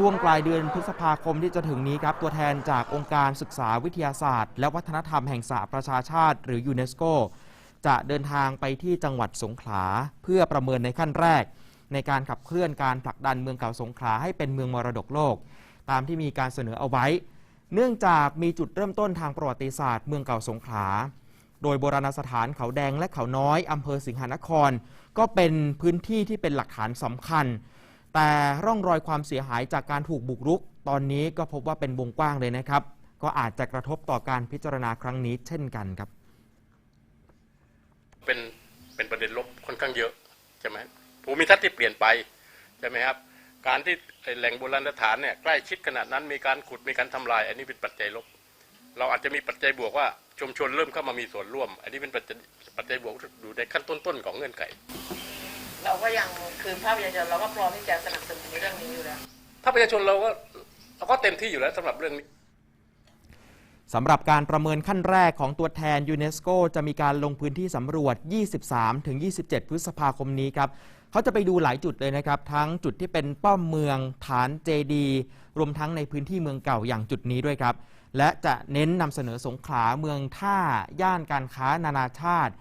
ช่วงปลายเดือนพฤษภาคมที่จะถึงนี้ครับตัวแทนจากองค์การศึกษาวิทยาศาสตร์ และวัฒนธรรมแห่งสหประชาชาติ หรือยูเนสโกจะเดินทางไปที่จังหวัดสงขลา เพื่อประเมินในขั้นแรก ในการขับเคลื่อนการผลักดันเมืองเก่าสงขลาให้เป็นเมืองมรดกโลก ตามที่มีการเสนอเอาไว้ เนื่องจากมีจุดเริ่มต้นทางประวัติศาสตร์เมืองเก่าสงขลาโดยโบราณสถานเขาแดงและเขาน้อย อำเภอสิงหนคร ก็เป็นพื้นที่ที่เป็นหลักฐานสำคัญ แต่ร่องรอยความเสียหายจากการถูกบุกรุก ตอนนี้ก็พบว่าเป็นวงกว้างเลยนะครับ ก็อาจจะกระทบต่อการพิจารณาครั้งนี้เช่นกันครับ เป็นเป็นประเด็นลบค่อนข้างเยอะใช่ไหมภูมิทัศน์ที่เปลี่ยนไปใช่ไหมครับ การที่แหล่งโบราณสถานเนี่ยใกล้ชิดขนาดนั้นมีการขุดมีการทำลาย อันนี้เป็นปัจจัยลบ เราอาจจะมีปัจจัยบวกว่าชุมชนเริ่มเข้ามามีส่วนร่วม อันนี้เป็นปัจจัยปัจจัยบวกอยู่ในขั้นต้นๆของเงื่อนไข เราก็ยังคือภาคประชาชนเราก็พร้อมที่จะสนับสนุนในเรื่องนี้อยู่แล้วถ้าประชาชนเราก็เราก็เต็มที่อยู่แล้วสำหรับเรื่องนี้สำหรับการประเมินขั้นแรกของตัวแทนยูเนสโกจะมีการลงพื้นที่สำรวจ 23-27 พฤษภาคมนี้ครับเขาจะไปดูหลายจุดเลยนะครับ ทั้งจุดที่เป็นป้อมเมือง ฐานเจดีรวมทั้งในพื้นที่เมืองเก่าอย่างจุดนี้ด้วยครับ และจะเน้นนำเสนอสงขลาเมืองท่า ย่านการค้านานาชาติ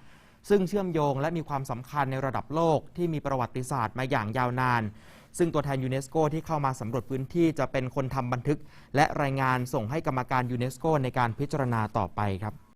ซึ่งเชื่อมโยงและมีความสำคัญในระดับโลกที่มีประวัติศาสตร์มาอย่างยาวนาน ซึ่งตัวแทนยูเนสโกที่เข้ามาสำรวจพื้นที่จะเป็นคนทำบันทึก และรายงานส่งให้กรรมการยูเนสโกในการพิจารณาต่อไปครับ